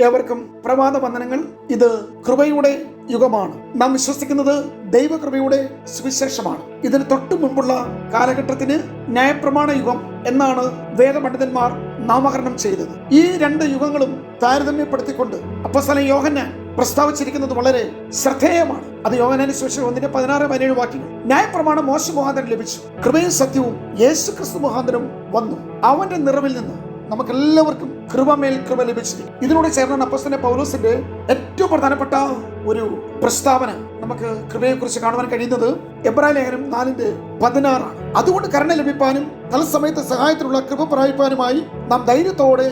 ഏവർക്കും പ്രഭാത വന്ദനങ്ങൾ. ഇത് കൃപയുടെ യുഗമാണ്. നാം വിശ്വസിക്കുന്നത് ദൈവകൃപയുടെ സുവിശേഷമാണ്. ഇതിന് തൊട്ടു മുമ്പുള്ള കാലഘട്ടത്തിന് ന്യായപ്രമാണ യുഗം എന്നാണ് വേദപണ്ഡിതന്മാർ നാമകരണം ചെയ്തത്. ഈ രണ്ട് യുഗങ്ങളും താരതമ്യപ്പെടുത്തിക്കൊണ്ട് അപ്പസ്തലൻ യോഹന്നാൻ പ്രസ്താവിച്ചിരിക്കുന്നത് വളരെ ശ്രദ്ധേയമാണ്. അത് യോഹനാന് സുവിശേഷം ഒന്നിന്റെ പതിനാറ് പതിനേഴ് വാക്യങ്ങൾ. ന്യായപ്രമാണം മോശ മുഖാന്തരം ലഭിച്ചു. കൃപയും സത്യവും യേശു ക്രിസ്തു മുഖാന്തരം വന്നു. അവന്റെ നിറവിൽ നിന്ന് നമുക്കെല്ലാവർക്കും കൃപമേൽ കൃപ ലഭിച്ചിരിക്കും ഇതിനോട് ചേർന്ന അപ്പസ്തന്റെ പൗലോസിന്റെ ഏറ്റവും പ്രധാനപ്പെട്ട ഒരു പ്രസ്താവന നമുക്ക് കൃപയെക്കുറിച്ച് കാണുവാൻ കഴിയുന്നത് എബ്രായ ലേഖനം നാലിന്റെ പതിനാറാണ്. അതുകൊണ്ട് കരുണ ലഭിപ്പാനും തൽസമയത്തെ സഹായത്തിനുള്ള കൃപ പ്രാപിപ്പാനുമായി നാം ധൈര്യത്തോടെ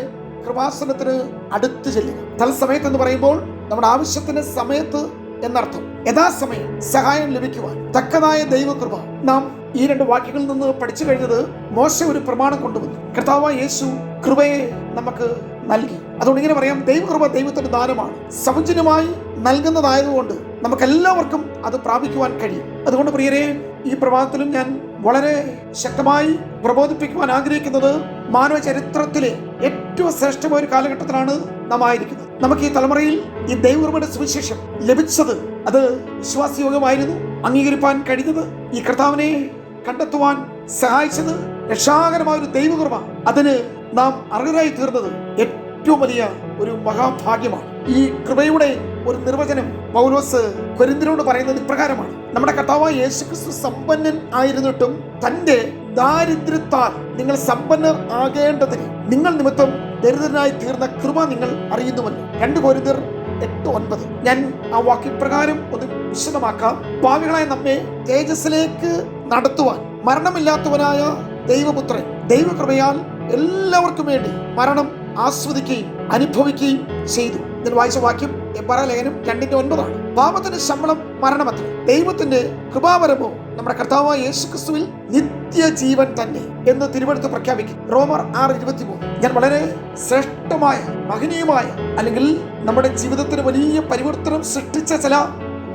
കൃപാസനത്തിന് അടുത്ത് ചെല്ലുക. തൽസമയത്ത് എന്ന് പറയുമ്പോൾ നമ്മുടെ ആവശ്യത്തിന് സമയത്ത് എന്നർത്ഥം യഥാസമയം സഹായം ലഭിക്കുവാൻ തക്കതായ ദൈവകൃപ നാം ഈ രണ്ട് വാക്യങ്ങളിൽ നിന്ന് പഠിച്ചു കഴിഞ്ഞത് മോശ ഒരു പ്രമാണം കൊണ്ടുവന്നു. കർത്താവ് യേശു കൃപയെ നമുക്ക് നൽകി. അതുകൊണ്ട് ഇങ്ങനെ പറയാം ദൈവകൃപ ദൈവത്തിന്റെ ദാനമാണ്. സൗജന്യമായി നൽകുന്നതായതുകൊണ്ട് നമുക്ക് എല്ലാവർക്കും അത് പ്രാപിക്കുവാൻ കഴിയും. അതുകൊണ്ട് പ്രിയരെ ഈ പ്രഭാതത്തിലും ഞാൻ വളരെ ശക്തമായി പ്രബോധിപ്പിക്കുവാൻ ആഗ്രഹിക്കുന്നത് മാനവ ചരിത്രത്തിലെ ഏറ്റവും ശ്രേഷ്ഠമായ ഒരു കാലഘട്ടത്തിലാണ് നാം ആയിരിക്കുന്നത് നമുക്ക് ഈ തലമുറയിൽ ഈ ദൈവകൃപയുടെ സുവിശേഷം ലഭിച്ചത് അത് വിശ്വാസയോഗമായിരുന്നു അംഗീകരിപ്പാൻ കഴിഞ്ഞത് ഈ കർത്താവിനെ കണ്ടെത്തുവാൻ സഹായിച്ചത് രക്ഷാകരമായ ഒരു ദൈവകൃപ. അതിന് നാം അർഹരായി തീർന്നത് ഏറ്റവും വലിയ ഒരു മഹാഭാഗ്യമാണ്. ഈ കൃപയുടെ ഒരു നിർവചനം പൗലോസ് കൊരിന്തിനോട് പറയുന്നത് ഇപ്രകാരമാണ്. നമ്മുടെ കർത്താവായ യേശുക്രിസ്തു സമ്പന്നൻ ആയിരുന്നിട്ടും തന്റെ ദാരിദ്ര്യത്താൽ നിങ്ങൾ സമ്പന്നർ ആകേണ്ടതിന് നിങ്ങൾ നിമിത്തം ദരിദ്രനായി തീർന്ന കൃപ നിങ്ങൾ അറിയുന്നുവല്ലോ. രണ്ട് കോരിതർ എട്ട് ഒൻപത്. ഞാൻ ആ വാക്യപ്രകാരം ഒന്ന് വിശദമാക്കാം. ഭാവികളായ നമ്മെ തേജസ്സിലേക്ക് നടത്തുവാൻ മരണമില്ലാത്തവനായ ദൈവപുത്രൻ ദൈവകൃപയാൽ എല്ലാവർക്കും വേണ്ടി മരണം ആസ്വദിക്കുകയും അനുഭവിക്കുകയും ചെയ്തു. ഇതിൽ വായിച്ച വാക്യം ലേഖനം രണ്ടിന്റെ ഒൻപതാണ്. പാപത്തിന്റെ ശമ്പളം മരണമത്ര. ദൈവത്തിന്റെ കൃപാവരമോ നമ്മുടെ കർത്താവായ യേശു ക്രിസ്തുവിൽ നിത്യജീവൻ തന്നെ എന്ന് തിരുവനന്തപുരത്ത് പ്രഖ്യാപിക്കും റോമർ ആറ് ഇരുപത്തിമൂന്ന്. ഞാൻ വളരെ ശ്രേഷ്ഠമായ മഹനീയമായ അല്ലെങ്കിൽ നമ്മുടെ ജീവിതത്തിന് വലിയ പരിവർത്തനം സൃഷ്ടിച്ച ചില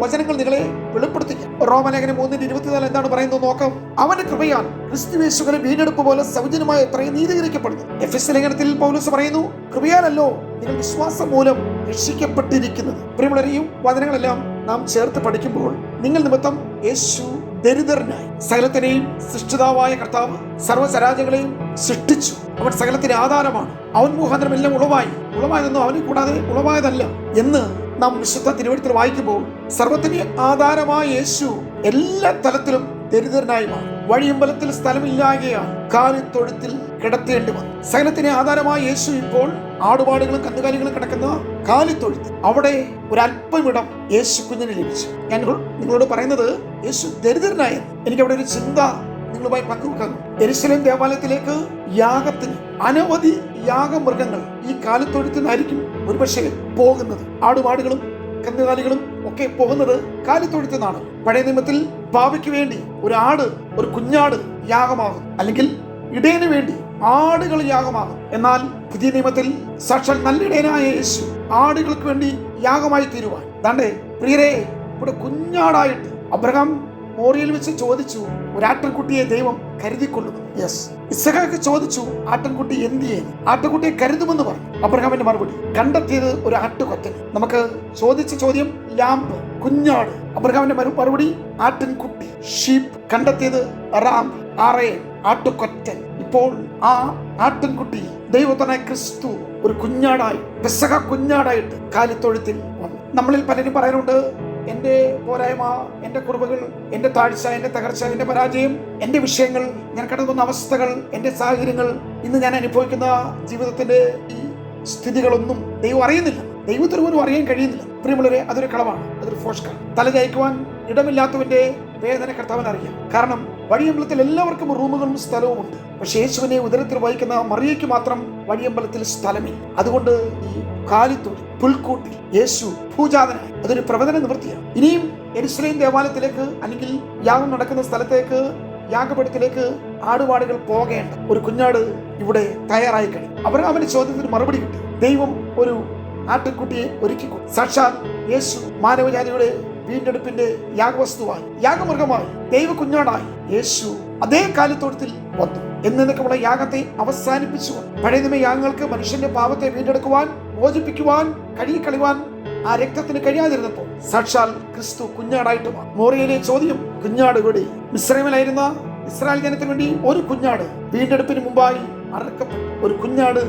വചനങ്ങൾ നിങ്ങളെ വെളിപ്പെടുത്തിക്കും. റോമലേഖനം മൂന്നിന്റെ ഇരുപത്തിനാല് എന്താണ് പറയുന്നത് നോക്കാം. അവന്റെ കൃപയാൽ ക്രിസ്തുവേശുകളെ വീണ്ടെടുപ്പ് പോലെ സൗജന്യമായി എത്രയും നീതീകരിക്കപ്പെടുന്നു എഫ് എസ് ലേഖനത്തിൽ പൗലൂസ് പറയുന്നു കൃപയാലല്ലോ നിങ്ങൾ വിശ്വാസം മൂലം രക്ഷിക്കപ്പെട്ടിരിക്കുന്നത്. പ്രിയമുള്ളവരെയും വചനങ്ങളെല്ലാം നാം ചേർത്ത് പഠിക്കുമ്പോൾ നിങ്ങൾ നിമിത്തം യേശു ദരിദ്രനായി സകലത്തിനെയും സൃഷ്ടിതാവായ കർത്താവ് സർവസരാജങ്ങളെയും സൃഷ്ടിച്ചു. അവൻ സകലത്തിന് ആധാരമാണ്. അവൻ മുഖാന്തരം എല്ലാം ഉളവായി. ഉളവായതൊന്നും അവന് കൂടാതെ ഉളവായതല്ല എന്ന് നാം വിശുദ്ധ തിരുവഴുത്തിൽ വായിക്കുമ്പോൾ സർവത്തിന് ആധാരമായ യേശു എല്ലാ തലത്തിലും ദരിദ്രനായി മാറി. വഴിയമ്പലത്തിൽ സ്ഥലമില്ലായകയാണ് കാലിത്തൊഴുത്തിൽ കിടത്തേണ്ടി വന്നു. സകലത്തിന് ആധാരമായ യേശു ഇപ്പോൾ ആടുപാടുകളും കന്നുകാലികളും കിടക്കുന്ന കാലിത്തൊഴുത്ത് അവിടെ ഒരു ഒരല്പമിടം യേശു കുഞ്ഞിന് ലഭിച്ചു. ഞാൻ നിങ്ങളോട് പറയുന്നത് യേശു ദരിദ്രനായെന്ന് എനിക്ക് അവിടെ ഒരു ചിന്ത നിങ്ങളുമായി പങ്കുവെക്കുന്നു എരിശലം ദേവാലയത്തിലേക്ക് യാഗത്തിന് അനവധി യാഗമൃഗങ്ങൾ ഈ കാലത്തൊഴുത്തു നിന്നായിരിക്കും ഒരുപക്ഷെ പോകുന്നത്. ആടുപാടുകളും കന്നുകാലികളും ഒക്കെ പോകുന്നത് കാലിത്തൊഴുത്തിൽ നിന്നാണ് പഴയ നിയമത്തിൽ പാവയ്ക്ക് വേണ്ടി ഒരു ആട് ഒരു കുഞ്ഞാട് യാഗമാകും. അല്ലെങ്കിൽ ഇടയന് വേണ്ടി ആടുകൾ യാഗമാകും. എന്നാൽ പുതിയ നിയമത്തിൽ സാക്ഷാൽ നല്ല ഇടയനായ യേശു ആടുകൾക്ക് വേണ്ടി യാഗമായി തീരുവാൻ. ദാണ്ടേ പ്രിയരെ ഇവിടെ കുഞ്ഞാടായിട്ട് അബ്രഹാം മോറിയിൽ വെച്ച് ചോദിച്ചു ഒരു ആട്ടിൻകുട്ടിയെ ദൈവം കരുതിക്കൊള്ളുന്നു. യെസ് ഇസഹാക്ക് ചോദിച്ചു ആട്ടൻകുട്ടി എന്ത് ചെയ്യുന്നു ആട്ടിൻകുട്ടിയെ കരുതുമെന്ന് പറഞ്ഞു. അബ്രഹാമിന്റെ മറുപടി കണ്ടെത്തിയത് ഒരു ആട്ടുകൊറ്റൻ. നമുക്ക് ചോദിച്ച ചോദ്യം ലാമ്പ് കുഞ്ഞാട്. അബ്രഹാമിന്റെ മറു- മറുപടി ആട്ടിൻകുട്ടി. ഷീപ്പ്. കണ്ടെത്തിയത് റാം ആറേ ആട്ടുകൊറ്റൻ. ഇപ്പോൾ ആ ആട്ടൻകുട്ടി ദൈവത്തനായ ക്രിസ്തു ഒരു കുഞ്ഞാടായി പെസക കുഞ്ഞാടായിട്ട് കാലിത്തൊഴുത്തിൽ വന്നു. നമ്മളിൽ പലരും പറയാനുണ്ട് എന്റെ പോരായ്മ എന്റെ കുറവുകൾ എന്റെ താഴ്ച എന്റെ തകർച്ച എന്റെ പരാജയം എന്റെ വിഷയങ്ങൾ ഞാൻ കടന്നുന്ന അവസ്ഥകൾ എന്റെ സാഹചര്യങ്ങൾ ഇന്ന് ഞാൻ അനുഭവിക്കുന്ന ജീവിതത്തിന്റെ ഈ സ്ഥിതികളൊന്നും ദൈവം അറിയുന്നില്ല. ദൈവത്തിന് പോലും അറിയാൻ കഴിയുന്നില്ല. പ്രിയമുള്ളവരെ അതൊരു കളവാണ്. അതൊരു ഫോഷ്കാണ് തല ചായ്ക്കുവാൻ ഇടമില്ലാത്തവന്റെ വേദന കർത്താവൻ അറിയാം. കാരണം വഴിയമ്പലത്തിൽ എല്ലാവർക്കും റൂമുകളും സ്ഥലവും ഉണ്ട്. പക്ഷെ യേശുവിനെ ഉദരത്തിൽ വഹിക്കുന്ന മറിയയ്ക്ക് മാത്രം വഴിയമ്പലത്തിൽ സ്ഥലമില്ല. അതുകൊണ്ട് ഈ കാലിത്തൊടി പുൽക്കൂട്ടിൽ യേശു പൂജാതനായി. അതൊരു പ്രവചന നിവൃത്തിയാണ്. ഇനിയും എരുസലേം ദേവാലയത്തിലേക്ക് അല്ലെങ്കിൽ യാഗം നടക്കുന്ന സ്ഥലത്തേക്ക് യാഗപീഠത്തിലേക്ക് ആടുപാടുകൾ പോകേണ്ട ഒരു കുഞ്ഞാട് ഇവിടെ തയ്യാറായി കഴിഞ്ഞു. അവർ അവന്റെ ചോദ്യത്തിന് മറുപടി കിട്ടി. ദൈവം ഒരു ആട്ടിൻകുട്ടിയെ ഒരുക്കി സാക്ഷാൽ യേശു മാനവജാതിയുടെ വീണ്ടെടുപ്പിന്റെ യാഗവസ്തുവായി യാഗമൃഗമായി ദൈവ കുഞ്ഞാടായി യേശു അതേ കാലത്തോട്ടത്തിൽ വന്നു. എന്നൊക്കെയുള്ള യാഗത്തെ അവസാനിപ്പിച്ചു പഴയ നിയമ യാഗങ്ങൾക്ക് മനുഷ്യന്റെ പാപത്തെ വീണ്ടെടുക്കുവാൻ മോചിപ്പിക്കുവാൻ കഴുകിക്കളിവാൻ ആ രക്തത്തിന് കഴിയാതിരുന്നപ്പോൾ സാക്ഷാൽ ക്രിസ്തു കുഞ്ഞാടായിട്ട് മാറി. മോറിയയിലെ ചോദ്യം കുഞ്ഞാട് ഇവിടെ മിശ്രമിലായിരുന്ന ഇസ്രായേൽ ജനത്തിന് വേണ്ടി ഒരു കുഞ്ഞാട് വീണ്ടെടുപ്പിന് മുമ്പായി അറുക്കപ്പെട്ടു. ഒരു കുഞ്ഞാട്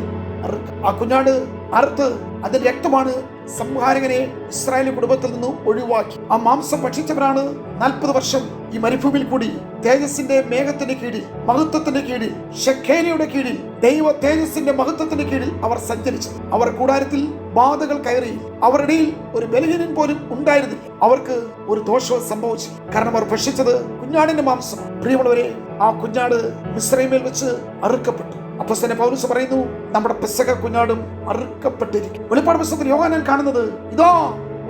ആ കുഞ്ഞാട് അറുത്ത് അതിന്റെ രക്തമാണ് സംഹാരകനെ ഇസ്രായേൽ കുടുംബത്തിൽ നിന്ന് ഒഴിവാക്കി. ആ മാംസം ഭക്ഷിച്ചവരാണ് നാൽപ്പത് വർഷം ഈ മരുഭൂമിയിൽ കൂടി. തേജസിന്റെ മേഘത്തിന്റെ കീഴിൽ മഹത്വത്തിന്റെ കീഴിൽ ഷെഖേനയുടെ കീഴിൽ ദൈവ തേജസിന്റെ മഹത്വത്തിന്റെ കീഴിൽ അവർ സഞ്ചരിച്ചു അവർ കൂടാരത്തിൽ ബാധകൾ കയറി. അവരുടെ ഇടയിൽ ഒരു ബലഹീനൻ പോലും ഉണ്ടായിരുന്നില്ല. അവർക്ക് ഒരു ദോഷവും സംഭവിച്ചു കാരണം അവർ ഭക്ഷിച്ചത് കുഞ്ഞാടിന്റെ മാംസം പ്രിയമുള്ളവരെ ആ കുഞ്ഞാട് മിശ്രൈമേൽ വെച്ച് അറുക്കപ്പെട്ടു. അപ്പൊ തന്നെ പൗലൂസ് പറയുന്നു നമ്മുടെ പെസക കുഞ്ഞാടും അറുക്കപ്പെട്ടിരിക്കും വെളിപ്പാട് പുസ്തകത്തിൽ യോഗാനൻ കാണുന്നത് ഇതോ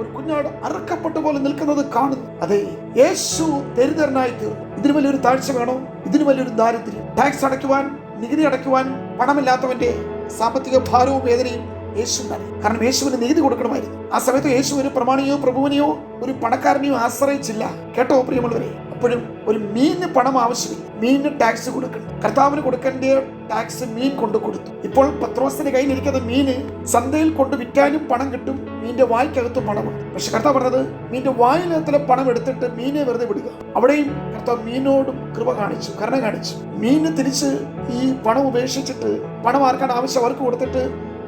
ഒരു കുഞ്ഞാട് അറുക്കപ്പെട്ട പോലെ നിൽക്കുന്നത് കാണുന്നു. അതെ യേശു ദരിദ്രനായി തീർന്നു. ഇതിന് വലിയൊരു താഴ്ച വേണോ? ഇതിന് വലിയൊരു ദാരിദ്ര്യം. ടാക്സ് അടയ്ക്കുവാൻ നികുതി അടയ്ക്കുവാൻ പണമില്ലാത്തവന്റെ സാമ്പത്തിക ഭാരവും വേദനയും യേശു ഉണ്ടായി കാരണം യേശുവിന് നീതി കൊടുക്കണമായിരുന്നു. ആ സമയത്ത് യേശു ഒരു പ്രമാണിയോ പ്രഭുവിനെയോ ഒരു പണക്കാരനെയോ ആശ്രയിച്ചില്ല. കേട്ടോ പ്രിയമുള്ളവരെ? അപ്പോഴും ഒരു മീനിന് പണം ആവശ്യമില്ല മീനിന് ടാക്സ് കൊടുക്കണം കർത്താവിന് കൊടുക്കേണ്ട ടാക്സ് മീൻ കൊണ്ട് കൊടുത്തു. ഇപ്പോൾ പത്രോസിന്റെ കയ്യിലിരിക്കുന്ന മീന് ചന്തയിൽ കൊണ്ട് വിറ്റാനും പണം കിട്ടും. മീനിന്റെ വായ്ക്കകത്തും പണമുണ്ട്. പക്ഷെ കർത്താവ് പറഞ്ഞത് മീനിന്റെ വായിലകത്തിലെ പണം എടുത്തിട്ട് മീനെ വെറുതെ വിടുക. അവിടെയും കർത്താവ് മീനോടും കൃപ കാണിച്ചു കരുണ കാണിച്ചു. മീന് തിരിച്ച് ഈ പണം ഉപേക്ഷിച്ചിട്ട് പണം ആർക്കാണ് ആവശ്യം? അവർക്ക് കൊടുത്തിട്ട്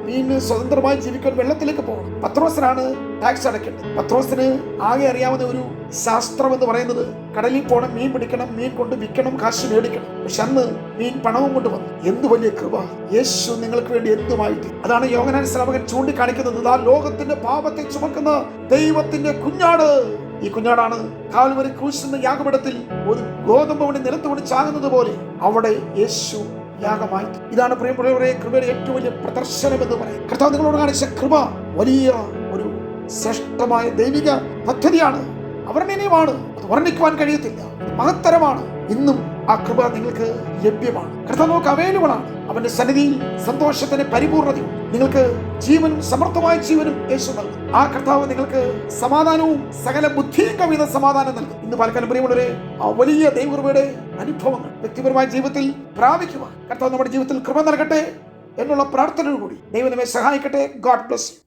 മീന് സ്വതന്ത്രമായി ജീവിക്കാൻ വെള്ളത്തിലേക്ക് പോകണം. പത്രോസിനാണ് ടാക്സ് അടയ്ക്കേണ്ടത് പത്രോസിന് ആകെ അറിയാവുന്ന ഒരു ശാസ്ത്രം എന്ന് പറയുന്നത് കടലിൽ പോകണം മീൻ പിടിക്കണം മീൻ കൊണ്ട് വിൽക്കണം കാശ് മേടിക്കണം. പക്ഷെ അന്ന് മീൻ പണവും കൊണ്ട് വന്നു. എന്ത് വലിയ കൃപ. യേശു നിങ്ങൾക്ക് വേണ്ടി എന്തുമായിട്ട്? അതാണ് യോഗനാൻ ശ്രാവകൻ ചൂണ്ടിക്കാണിക്കുന്നത്. ആ ലോകത്തിന്റെ പാപത്തെ ചുമക്കുന്ന ദൈവത്തിന്റെ കുഞ്ഞാട്. ഈ കുഞ്ഞാടാണ് കാൽവരി ക്രൂശിന്റെ യാഗപടത്തിൽ ഒരു ഗോതമ്പ് മണി നിലത്ത് കൊണ്ട് ചാകുന്നത് പോലെ അവിടെ യേശു യാഗമായി. ഇതാണ് പ്രിയപ്പെട്ടവരെ കൃപയുടെ ഏറ്റവും വലിയ പ്രദർശനം എന്ന് പറയും കർത്താവ് നിങ്ങളോട് കാണിച്ച കൃപ വലിയ ശ്രേഷ്ഠമായ ദൈവിക പദ്ധതിയാണ്. അവർണനീയമാണ് അത് വർണിക്കുവാൻ കഴിയത്തില്ല. മഹത്തരമാണ്. ഇന്നും ആ കൃപ നിങ്ങൾക്ക് ലഭ്യമാണ്. കർത്താവ് അവൈലബിൾ ആണ് അവന്റെ സന്നിധിയിൽ സന്തോഷത്തിന് പരിപൂർണതയും നിങ്ങൾക്ക് ജീവൻ സമർത്ഥമായ ജീവനും യേശു നൽകും. ആ കർത്താവ് നിങ്ങൾക്ക് സമാധാനവും സകല ബുദ്ധിയും കവിത സമാധാനം നൽകും. ഇന്ന് പാലക്കാൻ പ്രിയമുള്ളവരെ ആ വലിയ ദൈവകൃപയുടെ അനുഭവങ്ങൾ വ്യക്തിപരമായ ജീവിതത്തിൽ പ്രാപിക്കുക കർത്താവ് നമ്മുടെ ജീവിതത്തിൽ കൃപ നൽകട്ടെ എന്നുള്ള പ്രാർത്ഥനയോടുകൂടി ദൈവം നമ്മെ സഹായിക്കട്ടെ. God bless